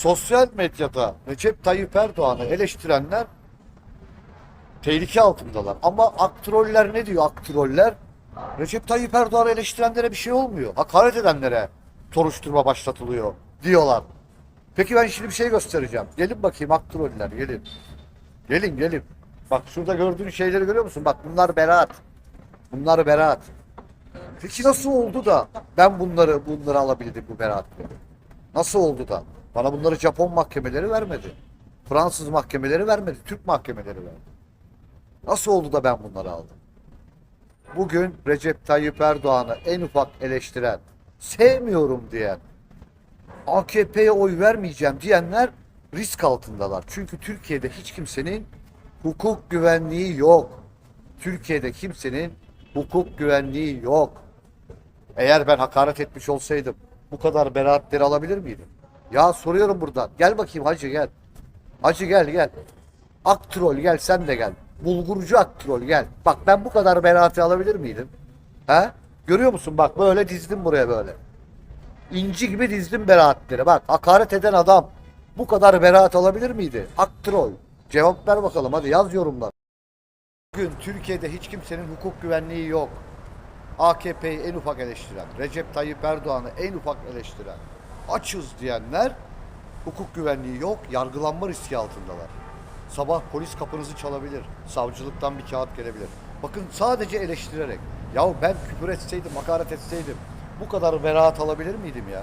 sosyal medyada Recep Tayyip Erdoğan'ı eleştirenler tehlike altındalar. Ama aktroller ne diyor aktroller? Recep Tayyip Erdoğan'ı eleştirenlere bir şey olmuyor. Hakaret edenlere soruşturma başlatılıyor diyorlar. Peki ben şimdi bir şey göstereceğim. Gelin bakayım aktroller gelin. Gelin gelin. Bak şurada gördüğün şeyleri görüyor musun? Bak bunlar beraat. Bunlar beraat. Peki nasıl oldu da ben bunları bunları alabildim bu beraatleri? Nasıl oldu da? Bana bunları Japon mahkemeleri vermedi. Fransız mahkemeleri vermedi. Türk mahkemeleri verdi. Nasıl oldu da ben bunları aldım? Bugün Recep Tayyip Erdoğan'ı en ufak eleştiren, sevmiyorum diyen, AKP'ye oy vermeyeceğim diyenler risk altındalar. Çünkü Türkiye'de hiç kimsenin hukuk güvenliği yok. Türkiye'de kimsenin hukuk güvenliği yok. Eğer ben hakaret etmiş olsaydım bu kadar beraatleri alabilir miydim? Ya soruyorum buradan. Gel bakayım hacı gel. Hacı gel gel. Aktrol gel sen de gel. Bulgurcu aktrol gel. Bak ben bu kadar beraati alabilir miydim? He? Görüyor musun bak böyle dizdim buraya böyle. İnci gibi dizdim beraatleri. Bak hakaret eden adam bu kadar beraat alabilir miydi? Aktrol. Cevap ver bakalım hadi yaz yorumlar. Bugün Türkiye'de hiç kimsenin hukuk güvenliği yok. AKP'yi en ufak eleştiren, Recep Tayyip Erdoğan'ı en ufak eleştiren, açız diyenler hukuk güvenliği yok, yargılanma riski altındalar. Sabah polis kapınızı çalabilir, savcılıktan bir kağıt gelebilir. Bakın sadece eleştirerek. Yahu ben küfür etseydim, hakaret etseydim bu kadar beraat alabilir miydim ya?